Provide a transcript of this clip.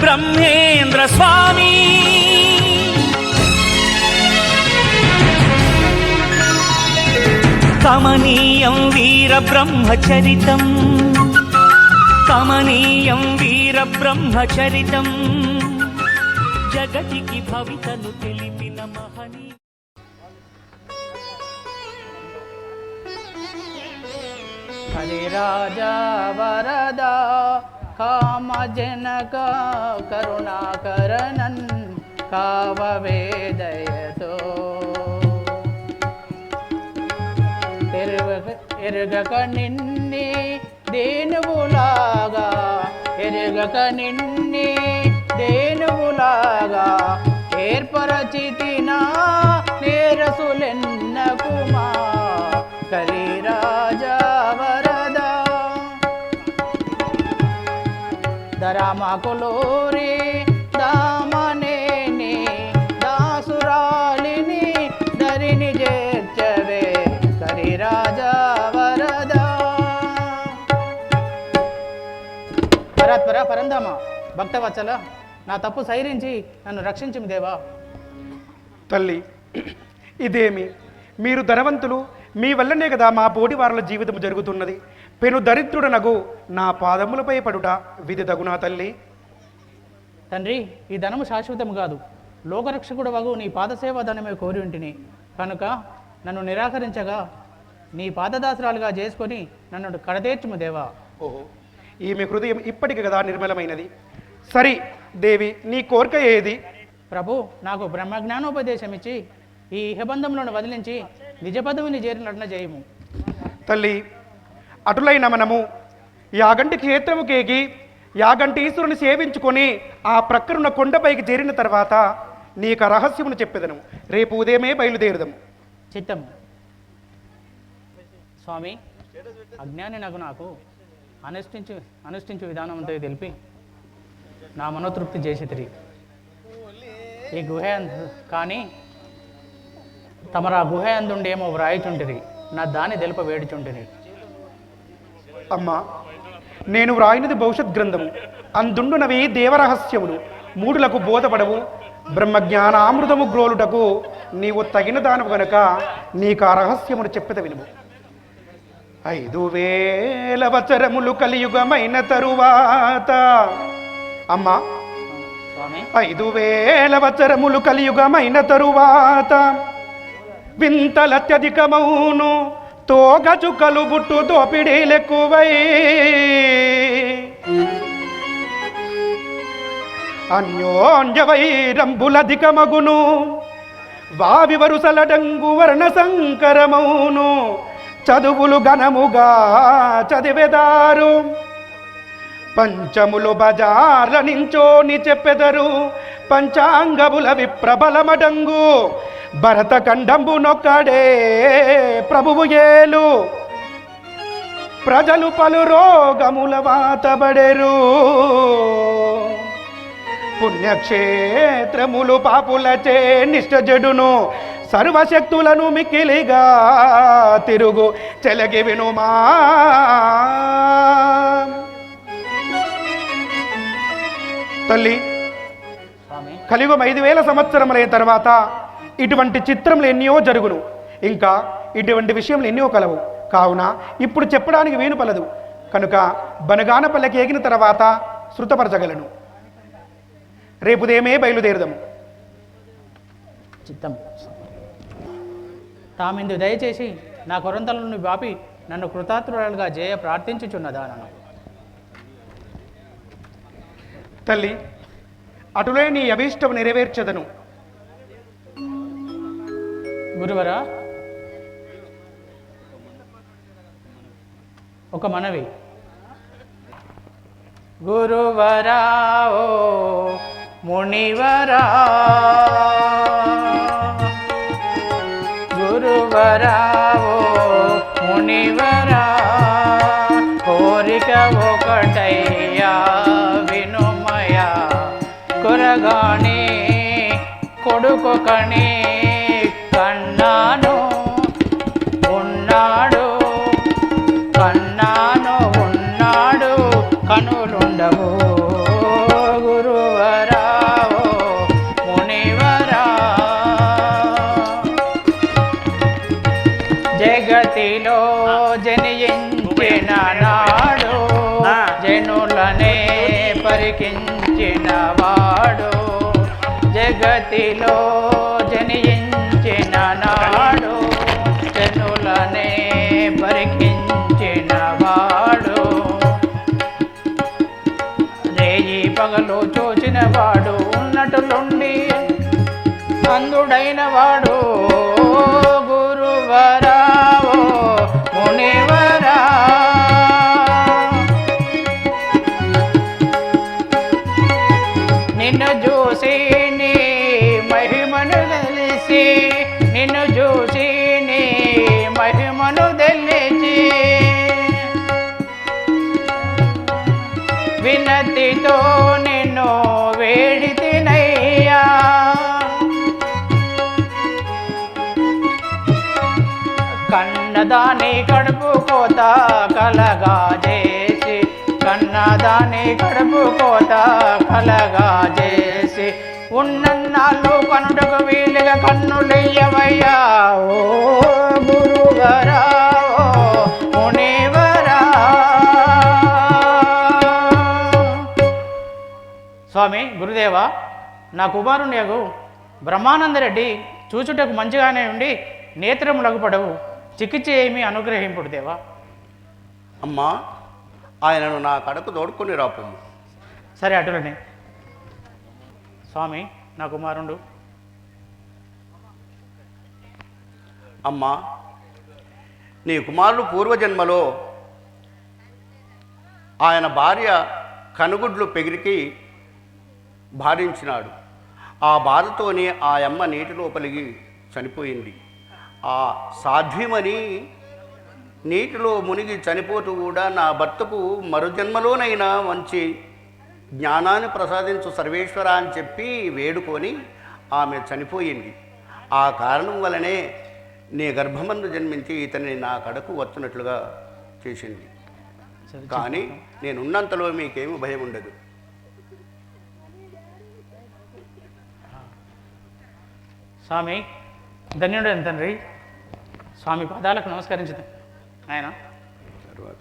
బ్రహ్మేంద్ర స్వామి కమనీయం వీర బ్రహ్మచరితం కమనీయం వీర బ్రహ్మచరితం జగతికి భవితను తెలిపిన మహనీయ హరి రాజా వరదా కామజనక కరుణాకరనన్ కావవేదయతో. ఎరుగక ఎరుగక నిన్ని దేనువులాగా ఎరుగక నిన్ని దేనువులాగా ఏర్పరచితినా నేరసులెన్న కుమా కరి దరామకులూరి దామనేని దాసురాలిని దరిని చేర్చవే సరి రాజా వరదా పరాత్పర పరంధామ భక్తవత్సల నా తప్పు సైరించి నన్ను రక్షించుము దేవా. తల్లి ఇదేమి? మీరు ధనవంతులు మీ వల్లనే కదా మా పోటీ వారుల జీవితం జరుగుతున్నది. పెను దరిద్రుడనగు నా పాదములపై పడుట విధి తగునా తల్లి. తండ్రి ఈ ధనము శాశ్వతము కాదు. లోకరక్షకుడు వగు నీ పాదసేవ ధనమే కోరి ఉంటిని. కనుక నన్ను నిరాకరించగా నీ పాదదాసరాలుగా చేసుకొని నన్ను కడతేర్చుము దేవా. ఓహో ఈమె హృదయం ఇప్పటికి కదా నిర్మలమైనది. సరి దేవి నీ కోరిక ఏది? ప్రభు నాకు బ్రహ్మజ్ఞానోపదేశం ఇచ్చి ఈ ఇహబంధంలో వదిలించి నిజ పదవిని చేరినట్ల చేయము తల్లి అటులైన మనము యాగంటి క్షేత్రము కేగి యాగంటి ఈశ్వరుని సేవించుకొని ఆ ప్రక్కనున్న కొండపైకి చేరిన తర్వాత నీకు రహస్యమును చెప్పేదను. రేపు ఉదయమే బయలుదేరుదము. చిత్తము. స్వామి అజ్ఞాని నాకు నాకు అనుష్ఠించు అనుష్ఠించు ఉంటుంది తెలిపి నా మనోతృప్తి చేసి తిరిగి. ఈ గుహ అందు- కానీ తమరు ఆ గుహ అందుండేమో వ్రాయిచుంటిరి నా దాని తెలుప వేడిచుంటిరి అమ్మా నేను వ్రాయినది భవిష్యత్ గ్రంథము. అందుండునవి దేవరహస్యములు. మూడులకు బోధపడవు. బ్రహ్మజ్ఞానామృతము గ్రోలుటకు నీవు తగిన దానవు గనుక నీకు ఆ రహస్యమును చెప్పద వినుము. ఐదు వేల వచరములు కలియుగమైన తరువాత. అమ్మా ఐదు వేల వచరములు కలియుగమైన తరువాత వింతలత్యధికమౌను. తోగచుకలు బుట్టు దోపిడీలెక్కువై. అన్యోన్యవైరంబులధికమగును. వావి వరుసలడంగు వర్ణ సంకరమౌను చదువులు ఘనముగా చదివెదారు. పంచములు బజార్ల నించోని చెప్పెదరు. పంచాంగముల విప్రబలమడంగు భరత ఖండంబు నొక్కడే ప్రభువు ఏలు. ప్రజలు పలు రోగముల వాతబడెరు పుణ్యక్షేత్రములు పాపులచే నిష్టజడును సర్వశక్తులను మిక్కిలిగా తిరుగు చెలగి వినుమా తల్లి కలియుగం ఐదు వేల సంవత్సరములైన తర్వాత ఇటువంటి చిత్రములు ఎన్నో జరుగును. ఇంకా ఇటువంటి విషయములు ఎన్నో కలవు. కావున ఇప్పుడు చెప్పడానికి వీలు పలదు. కనుక బనగానపల్లెకి ఎగిన తర్వాత శృతపరచగలను. రేపు ఉదయమే బయలుదేరుదాము. చిత్తం. తామిందు దయచేసి నా కొరంతలను బాపి నన్ను కృతార్థురాలుగా జయ ప్రార్థించుచున్నదానను తల్లి అటులే నీ అభీష్టం నెరవేర్చదను. గురువరా? ఒక మనవి. గురువరావో మునివరా. గురువరావో మునివరా. కోరిక ఒకటయ్యా వినుమయ. కొరగాని కొడుకొకని. జగతిలో జనించిన నాడు జనులనే పరికించిన వాడు జగతిలో జనించిన నాడు జనులనే పరికించిన వాడు రేయి పగలు చూచిన వాడు ఉన్నట్టులుండి అందుడైన వాడు గురువరావో తెలిసి నిన్ను చూసి నీ మహిమను తెలిసి వినతితో నిన్ను వేడితినయ్యా కన్నదాని కడుపు కోత కలగా చేసి కన్నదాని కడుపు కోత కలగా చేసి ఉన్నన్నాళ్ళు కనుటకు వీలుగా కన్నులయ్యవయ్యా ఓ గురువరా స్వామి గురుదేవ నా కుమారుని యగు బ్రహ్మానందరెడ్డి చూచుటకు మంచిగానే ఉండి నేత్రములకు పడవు. చికిత్స ఏమి అనుగ్రహింపుడు దేవా. అమ్మా ఆయనను నా కడకు తోడుకొని రాపము సరే అటులనే. స్వామి నా కుమారుడు అమ్మా నీ కుమారుడు పూర్వజన్మలో ఆయన భార్య కనుగుడ్లు పెగిరికి భారించినాడు ఆ బాధతోనే ఆ అమ్మ నీటి లోపలికి చనిపోయింది. ఆ సాధ్యమని నీటిలో మునిగి చనిపోతూ కూడా నా భర్తకు మరుజన్మలోనైనా మంచి జ్ఞానాన్ని ప్రసాదించు సర్వేశ్వర అని చెప్పి వేడుకొని ఆమె చనిపోయింది. ఆ కారణం వలనే నీ గర్భమందు జన్మించి ఇతన్ని నా కడకు వచ్చినట్లుగా చేసింది. కానీ నేనున్నంతలో మీకేమి భయం ఉండదు. స్వామి ధన్యుడైన తండ్రి. స్వామి పాదాలకు నమస్కరించుతాం ఆయన. తర్వాత